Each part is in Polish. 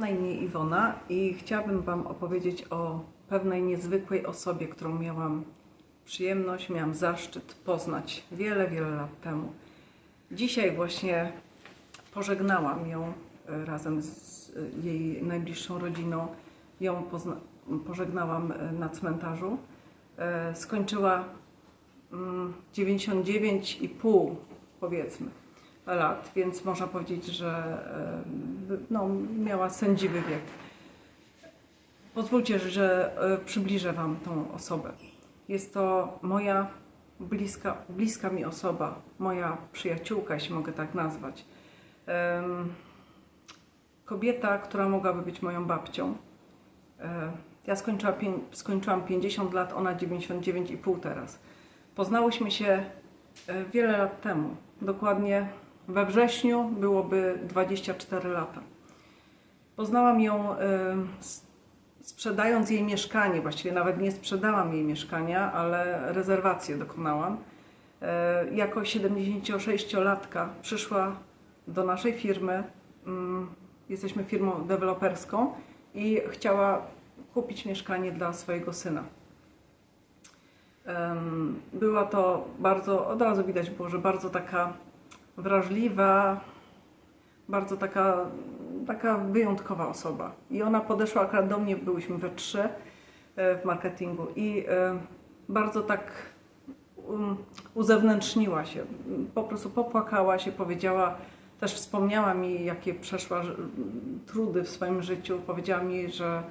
Na imię Iwona i chciałabym Wam opowiedzieć o pewnej niezwykłej osobie, którą miałam przyjemność, miałam zaszczyt poznać wiele, wiele lat temu. Dzisiaj właśnie pożegnałam ją e, razem z e, jej najbliższą rodziną. Ją pożegnałam e, na cmentarzu. Skończyła mm, 99,5 powiedzmy lat, więc można powiedzieć, że e, no, miała sędziwy wiek. Pozwólcie, że e, przybliżę Wam tą osobę. Jest to moja bliska, bliska mi osoba, moja przyjaciółka, jeśli mogę tak nazwać. Kobieta, która mogłaby być moją babcią. E, Ja skończyła, skończyłam 50 lat, ona 99,5 teraz. Poznałyśmy się wiele lat temu. Dokładnie we wrześniu byłoby 24 lata. Poznałam ją sprzedając jej mieszkanie, właściwie nawet nie sprzedałam jej mieszkania, ale rezerwację dokonałam. E, Jako 76-latka przyszła do naszej firmy. mm, Jesteśmy firmą deweloperską i chciała kupić mieszkanie dla swojego syna. Była to bardzo, od razu widać było, że bardzo taka wrażliwa, bardzo taka, taka wyjątkowa osoba. I ona podeszła akurat do mnie, byłyśmy we trzy e, w marketingu i e, bardzo tak um, uzewnętrzniła się. Po prostu popłakała się, powiedziała, też wspomniała mi, jakie przeszła trudy w swoim życiu. Powiedziała mi, że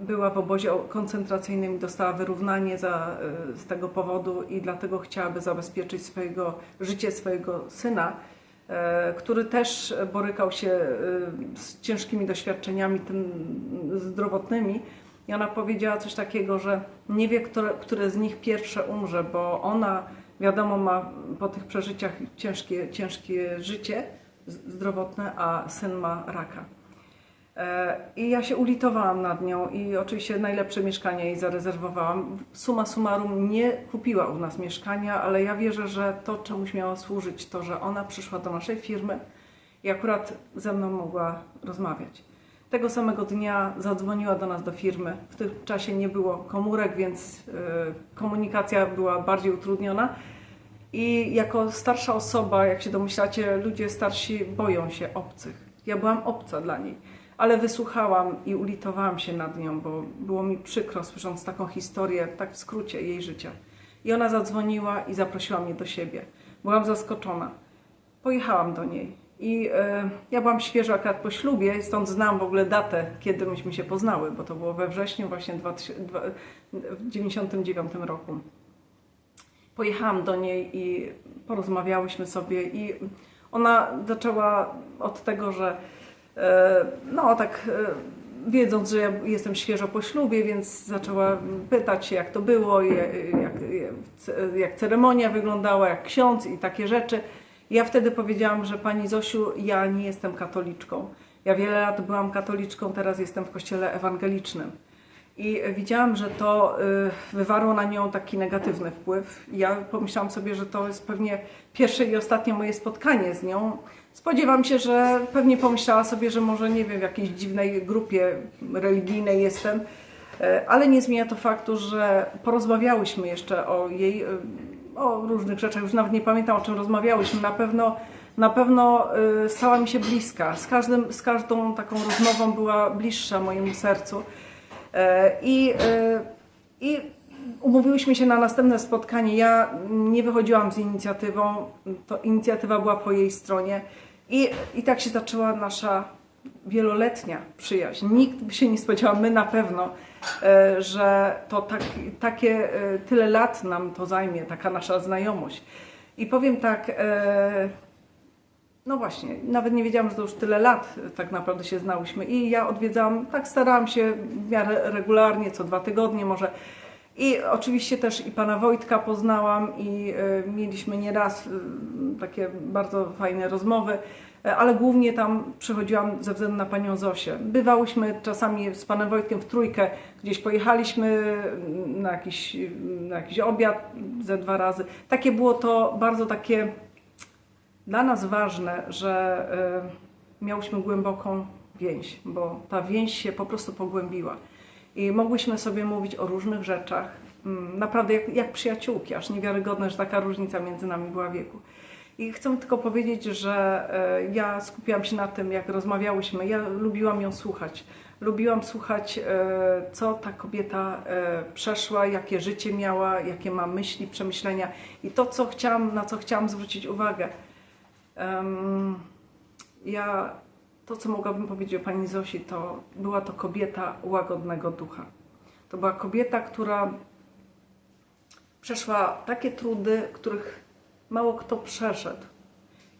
była w obozie koncentracyjnym i dostała wyrównanie za, e, z tego powodu i dlatego chciałaby zabezpieczyć swojego, życie swojego syna, e, który też borykał się e, z ciężkimi doświadczeniami tym zdrowotnymi. I ona powiedziała coś takiego, że nie wie, które, które z nich pierwsze umrze, bo ona, wiadomo, ma po tych przeżyciach ciężkie, ciężkie życie zdrowotne, a syn ma raka. I ja się ulitowałam nad nią i oczywiście najlepsze mieszkanie jej zarezerwowałam. Suma summarum nie kupiła u nas mieszkania, ale ja wierzę, że to czemuś miało służyć, to, że ona przyszła do naszej firmy i akurat ze mną mogła rozmawiać. Tego samego dnia zadzwoniła do nas do firmy. W tym czasie nie było komórek, więc e, komunikacja była bardziej utrudniona. I jako starsza osoba, jak się domyślacie, ludzie starsi boją się obcych. Ja byłam obca dla niej, ale wysłuchałam i ulitowałam się nad nią, bo było mi przykro słysząc taką historię, tak w skrócie jej życia. I ona zadzwoniła i zaprosiła mnie do siebie. Byłam zaskoczona. Pojechałam do niej i e, ja byłam świeżo akurat po ślubie, stąd znam w ogóle datę, kiedy myśmy się poznały, bo to było we wrześniu właśnie 2000 dwa- w 99 roku pojechałam do niej i porozmawiałyśmy sobie i ona zaczęła od tego, że no tak e, wiedząc, że ja jestem świeżo po ślubie, więc zaczęła pytać się jak to było, jak, jak, ceremonia wyglądała, jak ksiądz i takie rzeczy. Ja wtedy powiedziałam, że pani Zosiu, ja nie jestem katoliczką. Ja wiele lat byłam katoliczką, teraz jestem w kościele ewangelicznym. I widziałam, że to y, wywarło na nią taki negatywny wpływ. Ja pomyślałam sobie, że to jest pewnie pierwsze i ostatnie moje spotkanie z nią. Spodziewam się, że pewnie pomyślała sobie, że może nie wiem, w jakiejś dziwnej grupie religijnej jestem, E, ale nie zmienia to faktu, że porozmawiałyśmy jeszcze o jej, y, o różnych rzeczach, już nawet nie pamiętam o czym rozmawiałyśmy. Na pewno, na pewno y, stała mi się bliska. Z, każdym, z każdą taką rozmową była bliższa mojemu sercu. E, I, e, I umówiłyśmy się na następne spotkanie. Ja nie wychodziłam z inicjatywą, to inicjatywa była po jej stronie. I, I tak się zaczęła nasza wieloletnia przyjaźń. Nikt by się nie spodziewał, my na pewno, e, że to tak, takie e, tyle lat nam to zajmie, taka nasza znajomość. I powiem tak, e, no właśnie, nawet nie wiedziałam, że to już tyle lat tak naprawdę się znałyśmy. I ja odwiedzałam, tak starałam się w miarę regularnie, co dwa tygodnie może. I oczywiście też i pana Wojtka poznałam i y, mieliśmy nieraz y, takie bardzo fajne rozmowy, y, ale głównie tam przychodziłam ze względu na panią Zosię. Bywałyśmy czasami z panem Wojtkiem w trójkę, gdzieś pojechaliśmy na jakiś, na jakiś obiad ze dwa razy. Takie było to bardzo takie dla nas ważne, że miałyśmy głęboką więź, bo ta więź się po prostu pogłębiła. I mogłyśmy sobie mówić o różnych rzeczach, mm, naprawdę jak, jak przyjaciółki, aż niewiarygodne, że taka różnica między nami była wieku. I chcę tylko powiedzieć, że e, ja skupiłam się na tym, jak rozmawiałyśmy. Ja lubiłam ją słuchać. Lubiłam słuchać, e, co ta kobieta e, przeszła, jakie życie miała, jakie ma myśli, przemyślenia i to, co chciałam, na co chciałam zwrócić uwagę. Ja, to co mogłabym powiedzieć o pani Zosi, to była to kobieta łagodnego ducha. To była kobieta, która przeszła takie trudy, których mało kto przeszedł.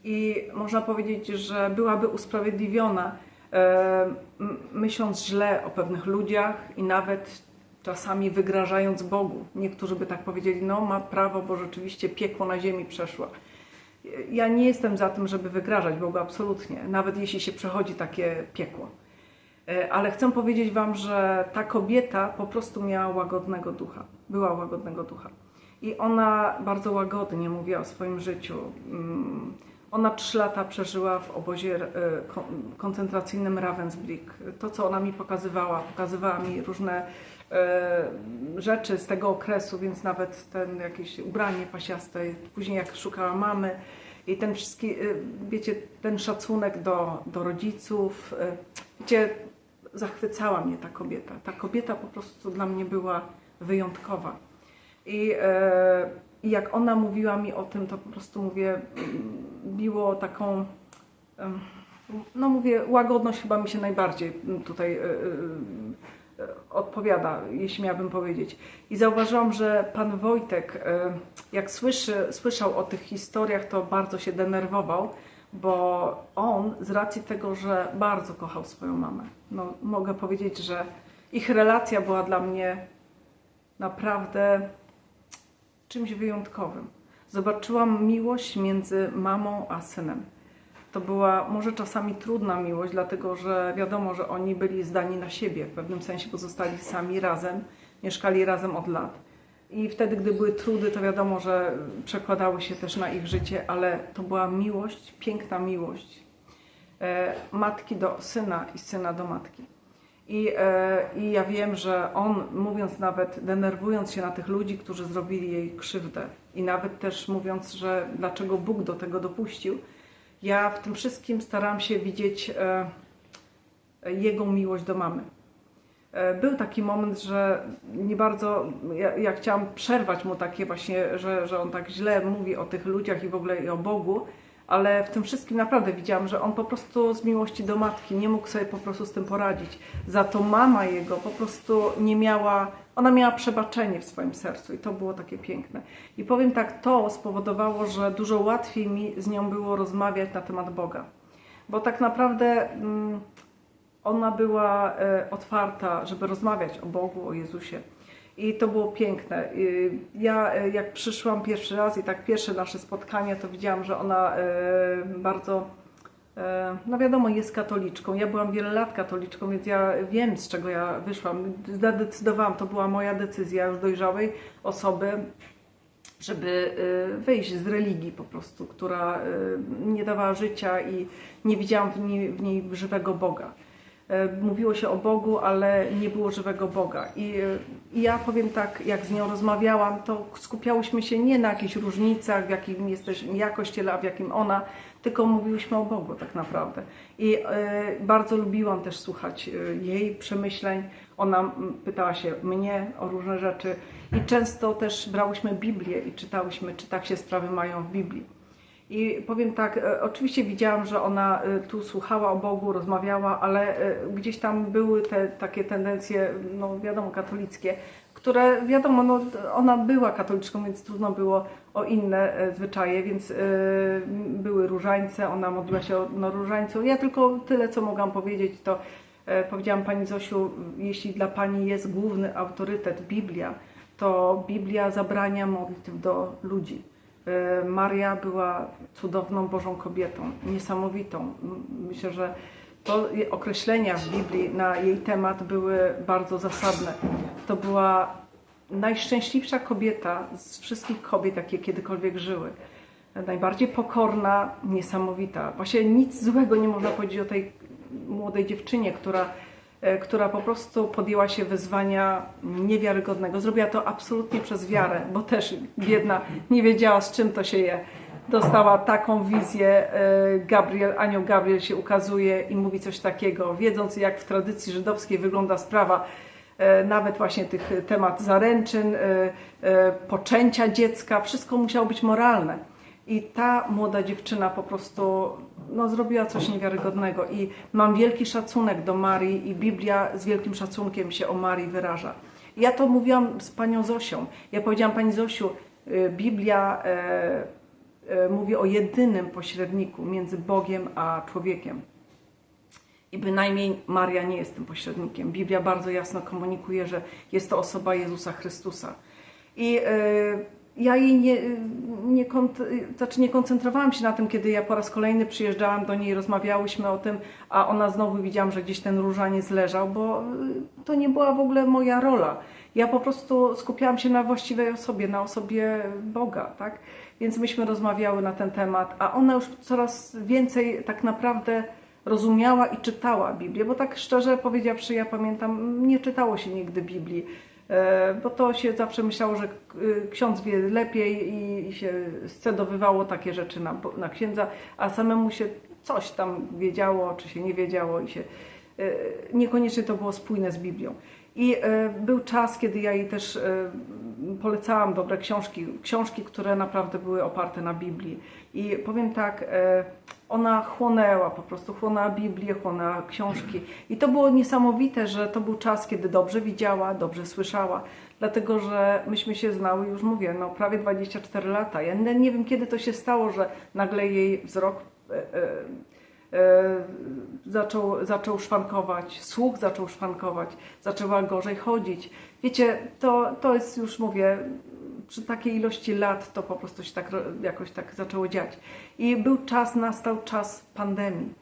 I można powiedzieć, że byłaby usprawiedliwiona, e, myśląc źle o pewnych ludziach i nawet czasami wygrażając Bogu. Niektórzy by tak powiedzieli, no ma prawo, bo rzeczywiście piekło na ziemi przeszła. Ja nie jestem za tym, żeby wygrażać Bogu, absolutnie, nawet jeśli się przechodzi takie piekło. E, Ale chcę powiedzieć Wam, że ta kobieta po prostu miała łagodnego ducha. Była łagodnego ducha. I ona bardzo łagodnie mówiła o swoim życiu. Mm, Ona trzy lata przeżyła w obozie e, ko- koncentracyjnym Ravensbrück. To, co ona mi pokazywała, pokazywała mi różne rzeczy z tego okresu, więc nawet ten jakieś ubranie pasiaste, później jak szukała mamy i ten wszystki, e, wiecie, ten szacunek do, do rodziców, e, wiecie, zachwycała mnie ta kobieta. Ta kobieta po prostu dla mnie była wyjątkowa. I, e, I jak ona mówiła mi o tym, to po prostu mówię, mm, biło taką, em, no mówię, łagodność chyba mi się najbardziej mm, tutaj e, e, e, odpowiada, jeśli miałabym powiedzieć. I zauważyłam, że pan Wojtek, e, jak słyszy, słyszał o tych historiach, to bardzo się denerwował, bo on z racji tego, że bardzo kochał swoją mamę, no mogę powiedzieć, że ich relacja była dla mnie naprawdę czymś wyjątkowym. Zobaczyłam miłość między mamą a synem. To była może czasami trudna miłość, dlatego że wiadomo, że oni byli zdani na siebie, w pewnym sensie pozostali sami razem, mieszkali razem od lat. I wtedy, gdy były trudy, to wiadomo, że przekładały się też na ich życie, ale to była miłość, piękna miłość e, matki do syna i syna do matki. I, e, I ja wiem, że on, mówiąc nawet, denerwując się na tych ludzi, którzy zrobili jej krzywdę, i nawet też mówiąc, że dlaczego Bóg do tego dopuścił, ja w tym wszystkim staram się widzieć e, jego miłość do mamy. E, Był taki moment, że nie bardzo, ja, ja chciałam przerwać mu takie właśnie, że, że on tak źle mówi o tych ludziach i w ogóle i o Bogu, ale w tym wszystkim naprawdę widziałam, że on po prostu z miłości do matki nie mógł sobie po prostu z tym poradzić. Za to mama jego po prostu nie miała, ona miała przebaczenie w swoim sercu i to było takie piękne. I powiem tak, to spowodowało, że dużo łatwiej mi z nią było rozmawiać na temat Boga. Bo tak naprawdę mm, ona była e, otwarta, żeby rozmawiać o Bogu, o Jezusie. I to było piękne. Ja e, jak przyszłam pierwszy raz i tak pierwsze nasze spotkanie, to widziałam, że ona e, bardzo, no wiadomo, jest katoliczką. Ja byłam wiele lat katoliczką, więc ja wiem, z czego ja wyszłam. Zadecydowałam, to była moja decyzja już dojrzałej osoby, żeby y, wyjść z religii po prostu, która y, nie dawała życia i nie widziałam w niej, w niej żywego Boga. Mówiło się o Bogu, ale nie było żywego Boga. I, I ja powiem tak, jak z nią rozmawiałam, to skupiałyśmy się nie na jakichś różnicach, w jakim jesteśmy ja kościele, a w jakim ona, tylko mówiłyśmy o Bogu tak naprawdę. I y, bardzo lubiłam też słuchać y, jej przemyśleń. Ona pytała się mnie o różne rzeczy i często też brałyśmy Biblię i czytałyśmy, czy tak się sprawy mają w Biblii. I powiem tak, e, oczywiście widziałam, że ona e, tu słuchała o Bogu, rozmawiała, ale e, gdzieś tam były te takie tendencje, no wiadomo, katolickie, które wiadomo, no, ona była katoliczką, więc trudno było o inne e, zwyczaje, więc e, były różańce, ona modliła się o no, różańcu. Ja tylko tyle, co mogłam powiedzieć, to e, powiedziałam Pani Zosiu, jeśli dla Pani jest główny autorytet Biblia, to Biblia zabrania modlitw do ludzi. Maria była cudowną Bożą kobietą, niesamowitą. Myślę, że to określenia w Biblii na jej temat były bardzo zasadne. To była najszczęśliwsza kobieta z wszystkich kobiet, jakie kiedykolwiek żyły. Najbardziej pokorna, niesamowita. Właśnie nic złego nie można powiedzieć o tej młodej dziewczynie, która, e, która po prostu podjęła się wyzwania niewiarygodnego. Zrobiła to absolutnie przez wiarę, bo też biedna nie wiedziała z czym to się je. Dostała taką wizję, e, Gabriel, anioł Gabriel się ukazuje i mówi coś takiego, wiedząc jak w tradycji żydowskiej wygląda sprawa, e, nawet właśnie tych temat zaręczyn, e, poczęcia dziecka, wszystko musiało być moralne. I ta młoda dziewczyna po prostu no, zrobiła coś niewiarygodnego. I mam wielki szacunek do Marii i Biblia z wielkim szacunkiem się o Marii wyraża. Ja to mówiłam z panią Zosią. Ja powiedziałam pani Zosiu, Biblia mówi o jedynym pośredniku między Bogiem a człowiekiem. I bynajmniej Maria nie jest tym pośrednikiem. Biblia bardzo jasno komunikuje, że jest to osoba Jezusa Chrystusa. I e, ja jej nie, nie, znaczy nie koncentrowałam się na tym, kiedy ja po raz kolejny przyjeżdżałam do niej, rozmawiałyśmy o tym, a ona znowu widziałam, że gdzieś ten różaniec leżał, bo y, to nie była w ogóle moja rola. Ja po prostu skupiałam się na właściwej osobie, na osobie Boga, tak? Więc myśmy rozmawiały na ten temat, a ona już coraz więcej tak naprawdę rozumiała i czytała Biblię, bo tak szczerze powiedziawszy, ja pamiętam, nie czytało się nigdy Biblii, e, bo to się zawsze myślało, że y, ksiądz wie lepiej i- się scedowywało takie rzeczy na, na księdza, a samemu się coś tam wiedziało, czy się nie wiedziało i się e, niekoniecznie to było spójne z Biblią. I e, był czas, kiedy ja jej też e, polecałam dobre książki, książki, które naprawdę były oparte na Biblii. I powiem tak, e, ona chłonęła po prostu, chłonęła Biblię, chłonęła książki. I to było niesamowite, że to był czas, kiedy dobrze widziała, dobrze słyszała. Dlatego, że myśmy się znały, już mówię, no prawie 24 lata. Ja nie wiem, kiedy to się stało, że nagle jej wzrok e, e, e, zaczął, zaczął szwankować, słuch zaczął szwankować, zaczęła gorzej chodzić. Wiecie, to, to jest już, mówię, przy takiej ilości lat to po prostu się tak jakoś tak zaczęło dziać. I był czas, nastał czas pandemii.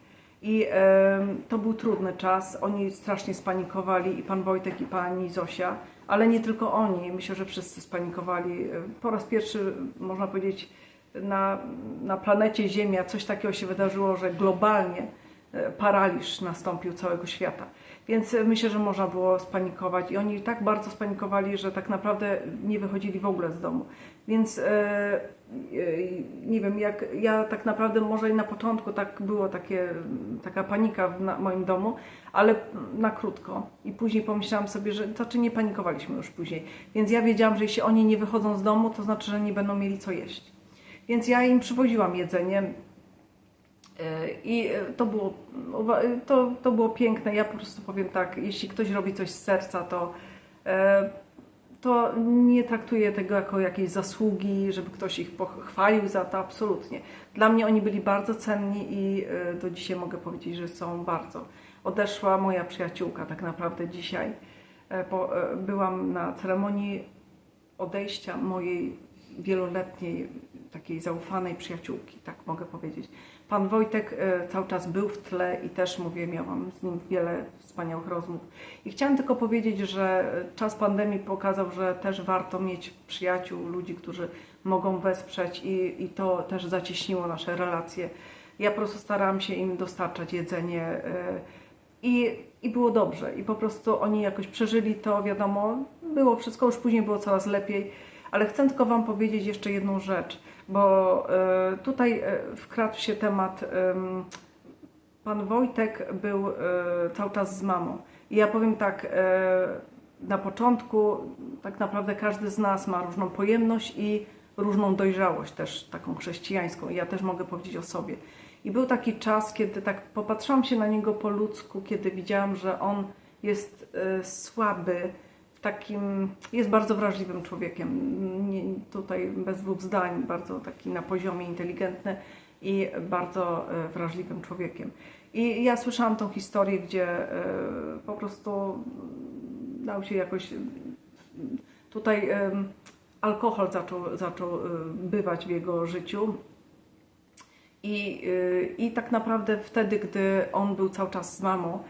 I em, to był trudny czas. Oni strasznie spanikowali, i pan Wojtek, i pani Zosia, ale nie tylko oni. Myślę, że wszyscy spanikowali. E, Po raz pierwszy, można powiedzieć, na, na planecie Ziemia coś takiego się wydarzyło, że globalnie e, paraliż nastąpił całego świata. Więc myślę, że można było spanikować i oni tak bardzo spanikowali, że tak naprawdę nie wychodzili w ogóle z domu. Więc e, e, nie wiem, jak ja tak naprawdę może i na początku tak było takie, taka panika w na moim domu, ale na krótko. I później pomyślałam sobie, że znaczy nie panikowaliśmy już później. Więc ja wiedziałam, że jeśli oni nie wychodzą z domu, to znaczy, że nie będą mieli co jeść. Więc ja im przywoziłam jedzenie, I to było, to, to było piękne. Ja po prostu powiem tak, jeśli ktoś robi coś z serca, to, e, to nie traktuję tego jako jakiejś zasługi, żeby ktoś ich pochwalił za to, absolutnie. Dla mnie oni byli bardzo cenni i e, do dzisiaj mogę powiedzieć, że są bardzo. Odeszła moja przyjaciółka tak naprawdę dzisiaj. E, e, Byłam na ceremonii odejścia mojej wieloletniej, takiej zaufanej przyjaciółki, tak mogę powiedzieć. Pan Wojtek e, cały czas był w tle i też mówię, miałam z nim wiele wspaniałych rozmów. I chciałam tylko powiedzieć, że czas pandemii pokazał, że też warto mieć przyjaciół, ludzi, którzy mogą wesprzeć i, i to też zacieśniło nasze relacje. Ja po prostu starałam się im dostarczać jedzenie e, i, i było dobrze. I po prostu oni jakoś przeżyli to, wiadomo, było wszystko, już później było coraz lepiej. Ale chcę tylko Wam powiedzieć jeszcze jedną rzecz, bo e, tutaj e, wkradł się temat. em, Pan Wojtek był e, cały czas z mamą. I ja powiem tak, na początku tak naprawdę każdy z nas ma różną pojemność i różną dojrzałość też taką chrześcijańską. I ja też mogę powiedzieć o sobie. I był taki czas, kiedy tak popatrzyłam się na niego po ludzku, kiedy widziałam, że on jest słaby, takim, jest bardzo wrażliwym człowiekiem. Nie, tutaj bez dwóch zdań, bardzo taki na poziomie inteligentny i bardzo e, wrażliwym człowiekiem. I ja słyszałam tą historię, gdzie e, po prostu dał się jakoś tutaj alkohol zaczął, zaczął e, bywać w jego życiu. I, I tak naprawdę wtedy, gdy on był cały czas z mamą,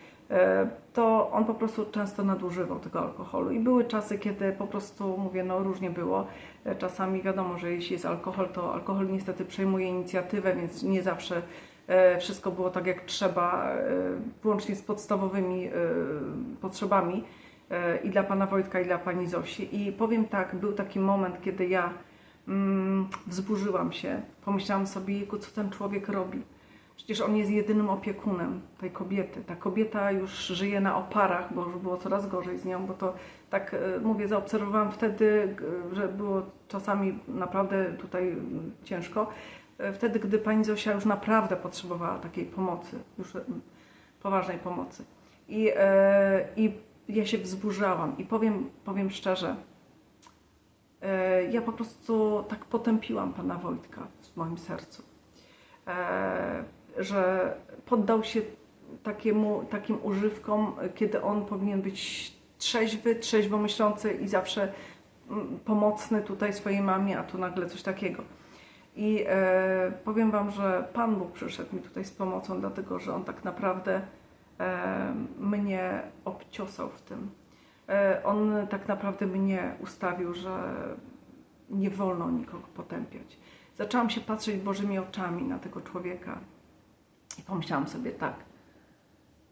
to on po prostu często nadużywał tego alkoholu. I były czasy, kiedy po prostu, mówię, no różnie było. E, Czasami wiadomo, że jeśli jest alkohol, to alkohol niestety przejmuje inicjatywę, więc nie zawsze e, wszystko było tak jak trzeba, e, włącznie z podstawowymi e, potrzebami e, i dla pana Wojtka, i dla pani Zosi. I powiem tak, był taki moment, kiedy ja mm, wzburzyłam się, pomyślałam sobie, co ten człowiek robi. Przecież on jest jedynym opiekunem tej kobiety. Ta kobieta już żyje na oparach, bo już było coraz gorzej z nią, bo to tak e, mówię, zaobserwowałam wtedy, g- że było czasami naprawdę tutaj ciężko. E, Wtedy, gdy pani Zosia już naprawdę potrzebowała takiej pomocy, już poważnej pomocy. I, e, i ja się wzburzałam i powiem, powiem szczerze, e, ja po prostu tak potępiłam pana Wojtka w moim sercu e, że poddał się takiemu, takim używkom, kiedy on powinien być trzeźwy, trzeźwo myślący i zawsze mm, pomocny tutaj swojej mamie, a tu nagle coś takiego. I e, powiem Wam, że Pan Bóg przyszedł mi tutaj z pomocą, dlatego że On tak naprawdę e, mnie obciosał w tym. E, on tak naprawdę mnie ustawił, że nie wolno nikogo potępiać. Zaczęłam się patrzeć Bożymi oczami na tego człowieka i pomyślałam sobie tak.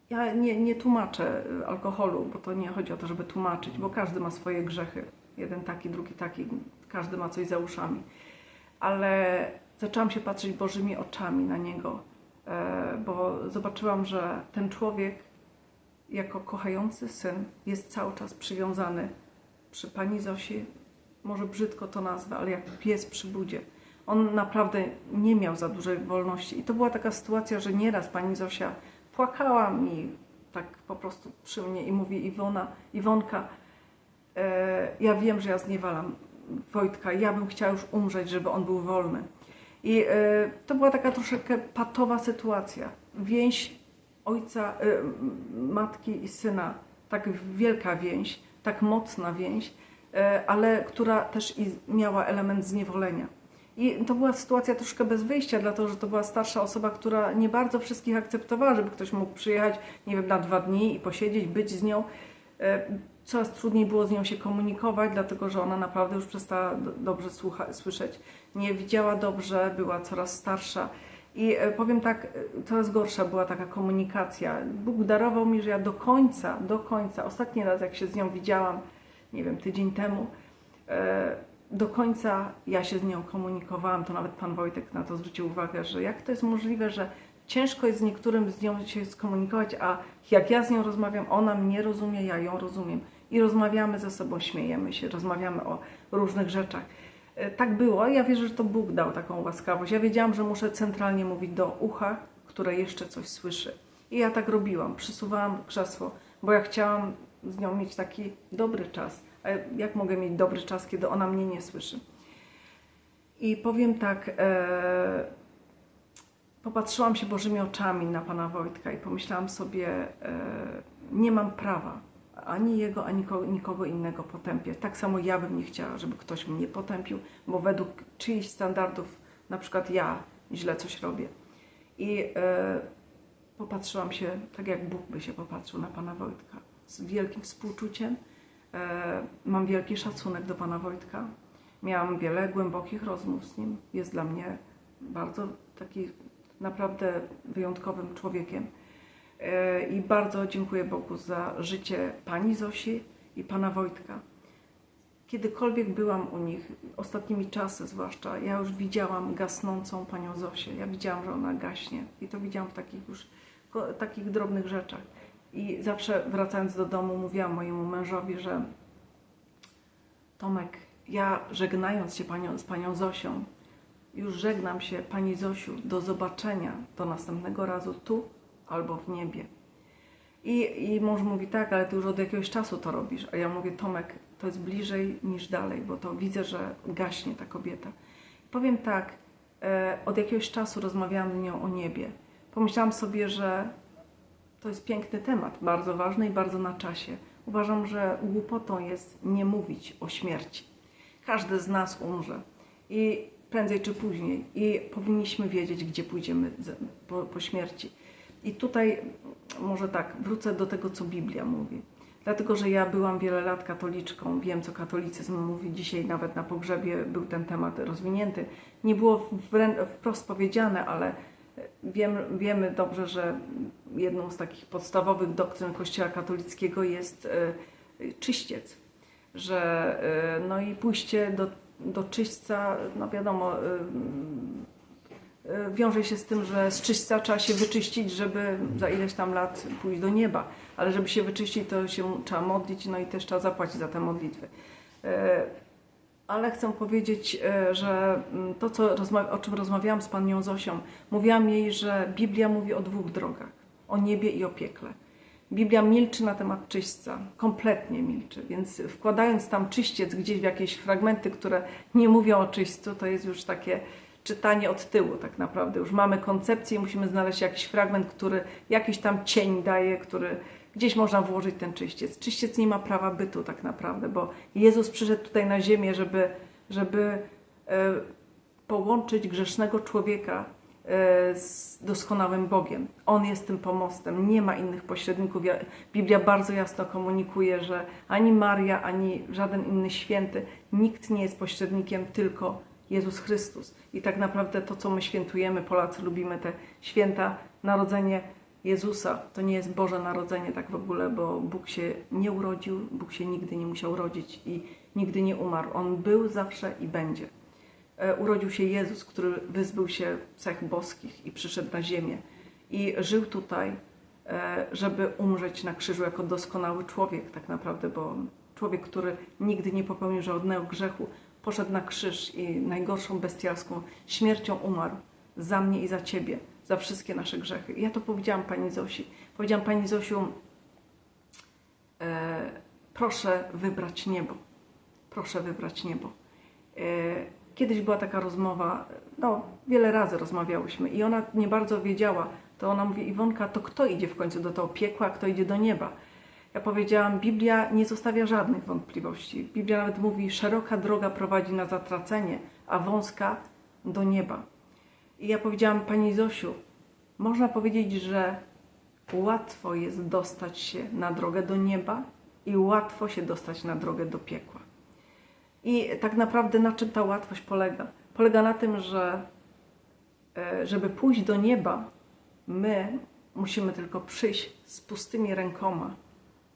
Ja nie, nie tłumaczę y, alkoholu, bo to nie chodzi o to, żeby tłumaczyć, bo każdy ma swoje grzechy. Jeden taki, drugi taki, każdy ma coś za uszami. Ale zaczęłam się patrzeć Bożymi oczami na niego, e, bo zobaczyłam, że ten człowiek, jako kochający syn, jest cały czas przywiązany przy pani Zosi. Może brzydko to nazwę, ale jak pies przy budzie. On naprawdę nie miał za dużej wolności. I to była taka sytuacja, że nieraz pani Zosia płakała mi tak po prostu przy mnie i mówi Iwona, Iwonka, e, ja wiem, że ja zniewalam Wojtka, ja bym chciała już umrzeć, żeby on był wolny. I e, to była taka troszeczkę patowa sytuacja. Więź ojca, e, matki i syna, tak wielka więź, tak mocna więź, e, ale która też i miała element zniewolenia. I to była sytuacja troszkę bez wyjścia, dlatego że to była starsza osoba, która nie bardzo wszystkich akceptowała, żeby ktoś mógł przyjechać, nie wiem, na dwa dni i posiedzieć, być z nią. E, Coraz trudniej było z nią się komunikować, dlatego że ona naprawdę już przestała do- dobrze słucha- słyszeć. Nie widziała dobrze, była coraz starsza. I e, powiem tak, e, coraz gorsza była taka komunikacja. Bóg darował mi, że ja do końca, do końca, ostatni raz jak się z nią widziałam, nie wiem, tydzień temu, do końca ja się z nią komunikowałam, to nawet pan Wojtek na to zwrócił uwagę, że jak to jest możliwe, że ciężko jest z niektórym z nią się skomunikować, a jak ja z nią rozmawiam, ona mnie rozumie, ja ją rozumiem. I rozmawiamy ze sobą, śmiejemy się, rozmawiamy o różnych rzeczach. E, Tak było, ja wierzę, że to Bóg dał taką łaskawość. Ja wiedziałam, że muszę centralnie mówić do ucha, które jeszcze coś słyszy. I ja tak robiłam, przysuwałam krzesło, bo ja chciałam z nią mieć taki dobry czas. A jak mogę mieć dobry czas, kiedy ona mnie nie słyszy? I powiem tak, e, popatrzyłam się Bożymi oczami na pana Wojtka i pomyślałam sobie, e, nie mam prawa ani jego, ani nikogo, nikogo innego potępiać. Tak samo ja bym nie chciała, żeby ktoś mnie potępił, bo według czyichś standardów, na przykład ja źle coś robię. I e, popatrzyłam się tak, jak Bóg by się popatrzył na pana Wojtka. Z wielkim współczuciem. E, mam wielki szacunek do pana Wojtka. Miałam wiele głębokich rozmów z nim. Jest dla mnie bardzo taki naprawdę wyjątkowym człowiekiem. E, I bardzo dziękuję Bogu za życie pani Zosi i pana Wojtka. Kiedykolwiek byłam u nich, ostatnimi czasy zwłaszcza, ja już widziałam gasnącą panią Zosię. Ja widziałam, że ona gaśnie. I to widziałam w takich już takich drobnych rzeczach. I zawsze wracając do domu mówiłam mojemu mężowi, że Tomek, ja żegnając się panią, z panią Zosią, już żegnam się pani Zosiu, do zobaczenia, do następnego razu tu albo w niebie. I, I mąż mówi, tak, ale ty już od jakiegoś czasu to robisz. A ja mówię, Tomek, to jest bliżej niż dalej, bo to widzę, że gaśnie ta kobieta. Powiem tak, e, od jakiegoś czasu rozmawiałam z nią o niebie. Pomyślałam sobie, że to jest piękny temat, bardzo ważny i bardzo na czasie. Uważam, że głupotą jest nie mówić o śmierci. Każdy z nas umrze i prędzej czy później i powinniśmy wiedzieć, gdzie pójdziemy po, po śmierci. I tutaj może tak, wrócę do tego, co Biblia mówi. Dlatego, że ja byłam wiele lat katoliczką, wiem, co katolicyzm mówi. Dzisiaj nawet na pogrzebie był ten temat rozwinięty. Nie było wprost powiedziane, ale Wiem, wiemy dobrze, że jedną z takich podstawowych doktryn Kościoła katolickiego jest e, czyściec, że e, no i pójście do, do czyśćca, no wiadomo, e, wiąże się z tym, że z czyśćca trzeba się wyczyścić, żeby za ileś tam lat pójść do nieba, ale żeby się wyczyścić, to się trzeba modlić, no i też trzeba zapłacić za te modlitwy. Ale chcę powiedzieć, że mm, to, co o czym rozmawiałam z panią Zosią, mówiłam jej, że Biblia mówi o dwóch drogach: o niebie i o piekle. Biblia milczy na temat czyśćca, kompletnie milczy, więc wkładając tam czyściec gdzieś w jakieś fragmenty, które nie mówią o czyśćcu, to jest już takie czytanie od tyłu tak naprawdę. Już mamy koncepcję, musimy znaleźć jakiś fragment, który jakiś tam cień daje, który gdzieś można włożyć ten czyściec. Czyściec nie ma prawa bytu tak naprawdę, bo Jezus przyszedł tutaj na ziemię, żeby, żeby e, połączyć grzesznego człowieka z doskonałym Bogiem. On jest tym pomostem, nie ma innych pośredników. Biblia bardzo jasno komunikuje, że ani Maria, ani żaden inny święty, nikt nie jest pośrednikiem, tylko Jezus Chrystus. I tak naprawdę to, co my świętujemy, Polacy lubimy te święta, narodzenie Jezusa, to nie jest Boże Narodzenie tak w ogóle, bo Bóg się nie urodził, Bóg się nigdy nie musiał rodzić i nigdy nie umarł. On był zawsze i będzie. E, Urodził się Jezus, który wyzbył się cech boskich i przyszedł na ziemię i żył tutaj, e, żeby umrzeć na krzyżu jako doskonały człowiek tak naprawdę, bo człowiek, który nigdy nie popełnił żadnego grzechu, poszedł na krzyż i najgorszą bestialską śmiercią umarł za mnie i za ciebie, za wszystkie nasze grzechy. I ja to powiedziałam pani Zosi. Powiedziałam pani Zosiu, e, proszę wybrać niebo. Proszę wybrać niebo. E, kiedyś była taka rozmowa, no wiele razy rozmawiałyśmy i ona nie bardzo wiedziała, to ona mówi, Iwonka, to kto idzie w końcu do tego piekła, kto idzie do nieba? Ja powiedziałam, Biblia nie zostawia żadnych wątpliwości. Biblia nawet mówi, szeroka droga prowadzi na zatracenie, a wąska do nieba. I ja powiedziałam, Pani Zosiu, można powiedzieć, że łatwo jest dostać się na drogę do nieba i łatwo się dostać na drogę do piekła. I tak naprawdę na czym ta łatwość polega? Polega na tym, że e, żeby pójść do nieba, my musimy tylko przyjść z pustymi rękoma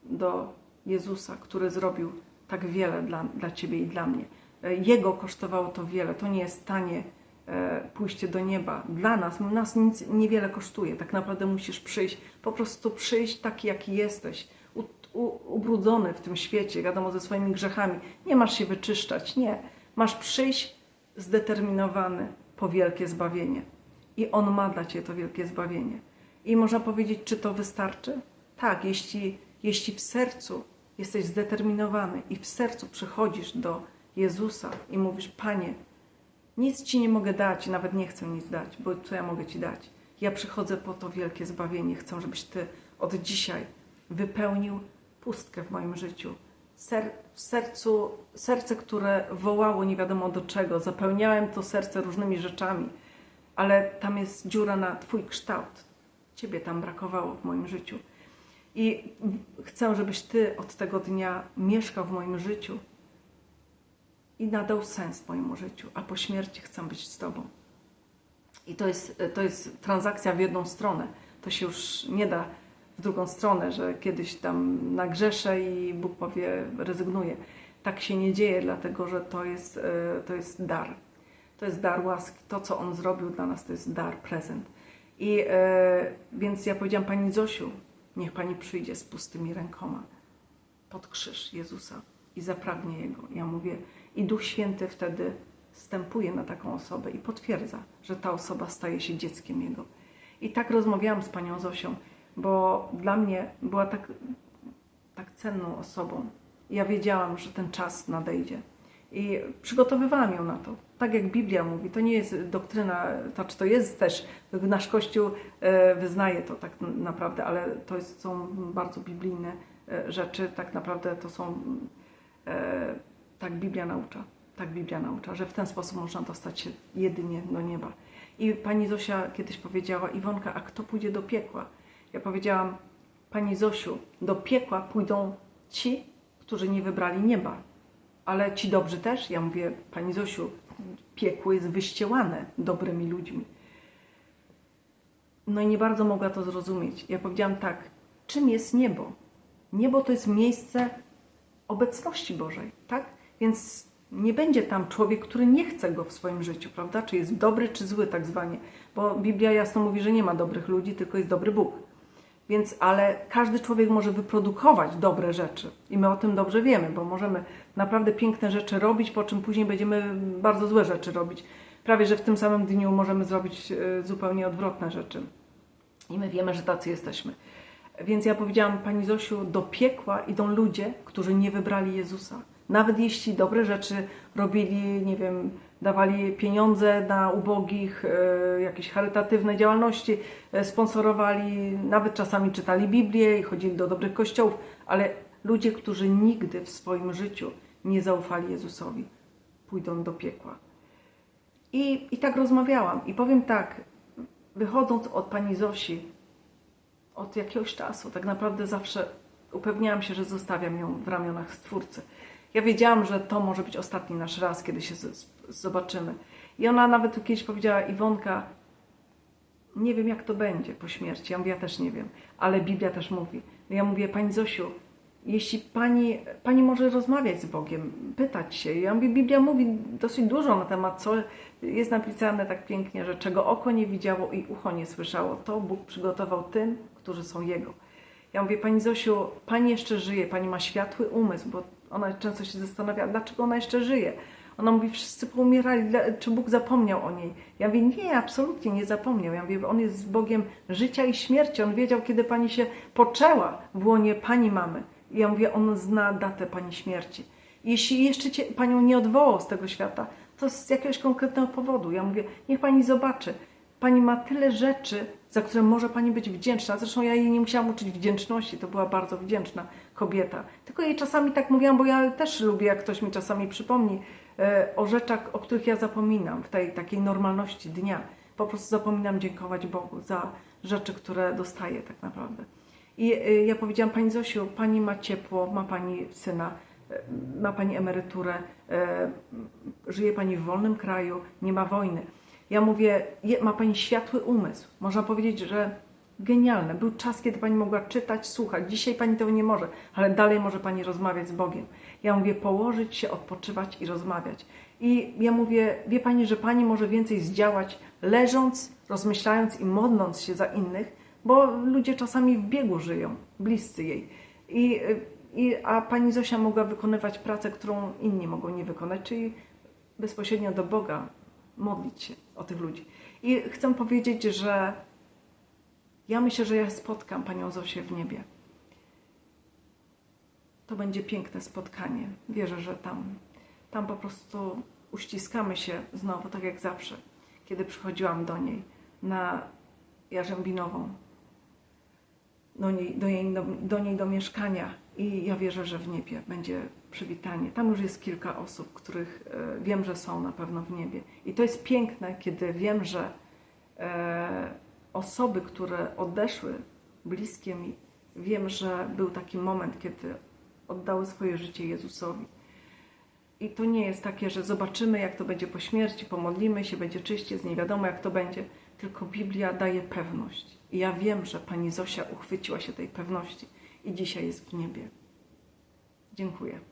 do Jezusa, który zrobił tak wiele dla, dla Ciebie i dla mnie. E, Jego kosztowało to wiele. To nie jest tanie e, pójście do nieba. Dla nas, nas nic niewiele kosztuje. Tak naprawdę musisz przyjść, po prostu przyjść taki, jaki jesteś. Ubrudzony w tym świecie, wiadomo, ze swoimi grzechami. Nie masz się wyczyszczać, nie. Masz przyjść zdeterminowany po wielkie zbawienie. I On ma dla Ciebie to wielkie zbawienie. I można powiedzieć, czy to wystarczy? Tak, jeśli, jeśli w sercu jesteś zdeterminowany i w sercu przychodzisz do Jezusa i mówisz, Panie, nic Ci nie mogę dać nawet nie chcę nic dać, bo co ja mogę Ci dać? Ja przychodzę po to wielkie zbawienie. Chcę, żebyś Ty od dzisiaj wypełnił pustkę w moim życiu. Ser, w sercu, serce, które wołało nie wiadomo do czego. Zapełniałem to serce różnymi rzeczami, ale tam jest dziura na Twój kształt. Ciebie tam brakowało w moim życiu. I chcę, żebyś Ty od tego dnia mieszkał w moim życiu i nadał sens mojemu życiu, a po śmierci chcę być z Tobą. I to jest, to jest transakcja w jedną stronę. To się już nie da w drugą stronę, że kiedyś tam nagrzeszę i Bóg powie, rezygnuję. Tak się nie dzieje, dlatego że to jest, e, to jest dar. To jest dar łaski. To, co On zrobił dla nas, to jest dar, prezent. I e, więc ja powiedziałam Pani Zosiu, niech Pani przyjdzie z pustymi rękoma pod krzyż Jezusa i zapragnie Jego. Ja mówię, i Duch Święty wtedy wstępuje na taką osobę i potwierdza, że ta osoba staje się dzieckiem Jego. I tak rozmawiałam z Panią Zosią, bo dla mnie była tak, tak cenną osobą. Ja wiedziałam, że ten czas nadejdzie. I przygotowywałam ją na to. Tak jak Biblia mówi, to nie jest doktryna, to czy to jest też, nasz Kościół e, wyznaje to tak naprawdę, ale to jest, są bardzo biblijne e, rzeczy, tak naprawdę to są, e, tak Biblia naucza, tak Biblia naucza, że w ten sposób można dostać się jedynie do nieba. I pani Zosia kiedyś powiedziała, Iwonka, a kto pójdzie do piekła? Ja powiedziałam, pani Zosiu, do piekła pójdą ci, którzy nie wybrali nieba. Ale ci dobrzy też? Ja mówię, pani Zosiu, piekło jest wyściełane dobrymi ludźmi. No i nie bardzo mogła to zrozumieć. Ja powiedziałam tak, czym jest niebo? Niebo to jest miejsce obecności Bożej, tak? Więc nie będzie tam człowiek, który nie chce go w swoim życiu, prawda? Czy jest dobry, czy zły, tak zwanie. Bo Biblia jasno mówi, że nie ma dobrych ludzi, tylko jest dobry Bóg. Więc, ale każdy człowiek może wyprodukować dobre rzeczy i my o tym dobrze wiemy, bo możemy naprawdę piękne rzeczy robić, po czym później będziemy bardzo złe rzeczy robić. Prawie, że w tym samym dniu możemy zrobić e, zupełnie odwrotne rzeczy. I my wiemy, że tacy jesteśmy. Więc ja powiedziałam Pani Zosiu, do piekła idą ludzie, którzy nie wybrali Jezusa. Nawet jeśli dobre rzeczy robili, nie wiem, dawali pieniądze na ubogich, e, jakieś charytatywne działalności, e, sponsorowali, nawet czasami czytali Biblię i chodzili do dobrych kościołów, ale ludzie, którzy nigdy w swoim życiu nie zaufali Jezusowi, pójdą do piekła. I, I tak rozmawiałam. I powiem tak, wychodząc od pani Zosi, od jakiegoś czasu, tak naprawdę zawsze upewniałam się, że zostawiam ją w ramionach Stwórcy. Ja wiedziałam, że to może być ostatni nasz raz, kiedy się zobaczymy. I ona nawet kiedyś powiedziała, Iwonka, nie wiem jak to będzie po śmierci. Ja mówię, ja też nie wiem, ale Biblia też mówi. Ja mówię, Pani Zosiu, jeśli pani, pani może rozmawiać z Bogiem, pytać się. Ja mówię, Biblia mówi dosyć dużo na temat, co jest napisane tak pięknie, że czego oko nie widziało i ucho nie słyszało, to Bóg przygotował tym, którzy są Jego. Ja mówię, Pani Zosiu, Pani jeszcze żyje, Pani ma światły umysł, bo ona często się zastanawia, dlaczego ona jeszcze żyje. Ona mówi, wszyscy poumierali, czy Bóg zapomniał o niej? Ja mówię, nie, absolutnie nie zapomniał. Ja mówię, On jest Bogiem życia i śmierci. On wiedział, kiedy Pani się poczęła w łonie Pani mamy. I ja mówię, On zna datę Pani śmierci. Jeśli jeszcze cię, Panią nie odwołał z tego świata, to z jakiegoś konkretnego powodu. Ja mówię, niech Pani zobaczy. Pani ma tyle rzeczy, za które może Pani być wdzięczna. Zresztą ja jej nie musiałam uczyć wdzięczności, to była bardzo wdzięczna kobieta. Tylko jej czasami tak mówiłam, bo ja też lubię, jak ktoś mi czasami przypomni o rzeczach, o których ja zapominam w tej takiej normalności dnia. Po prostu zapominam dziękować Bogu za rzeczy, które dostaję tak naprawdę. I e, ja powiedziałam, Pani Zosiu, Pani ma ciepło, ma Pani syna, e, ma Pani emeryturę, e, żyje Pani w wolnym kraju, nie ma wojny. Ja mówię, ma Pani światły umysł. Można powiedzieć, że genialne. Był czas, kiedy Pani mogła czytać, słuchać. Dzisiaj Pani tego nie może, ale dalej może Pani rozmawiać z Bogiem. Ja mówię, położyć się, odpoczywać i rozmawiać. I ja mówię, wie Pani, że Pani może więcej zdziałać leżąc, rozmyślając i modląc się za innych, bo ludzie czasami w biegu żyją, bliscy jej. I, i, a Pani Zosia mogła wykonywać pracę, którą inni mogą nie wykonać, czyli bezpośrednio do Boga modlić się o tych ludzi. I chcę powiedzieć, że ja myślę, że ja spotkam Panią Zosię w niebie. To będzie piękne spotkanie. Wierzę, że tam, tam po prostu uściskamy się znowu, tak jak zawsze, kiedy przychodziłam do niej na Jarzębinową, do niej do, niej, do, do niej do mieszkania i ja wierzę, że w niebie będzie przywitanie. Tam już jest kilka osób, których e, wiem, że są na pewno w niebie. I to jest piękne, kiedy wiem, że e, osoby, które odeszły, bliskie mi, wiem, że był taki moment, kiedy oddały swoje życie Jezusowi. I to nie jest takie, że zobaczymy, jak to będzie po śmierci, pomodlimy się, będzie czyście, z nie wiadomo, jak to będzie. Tylko Biblia daje pewność. I ja wiem, że pani Zosia uchwyciła się tej pewności i dzisiaj jest w niebie. Dziękuję.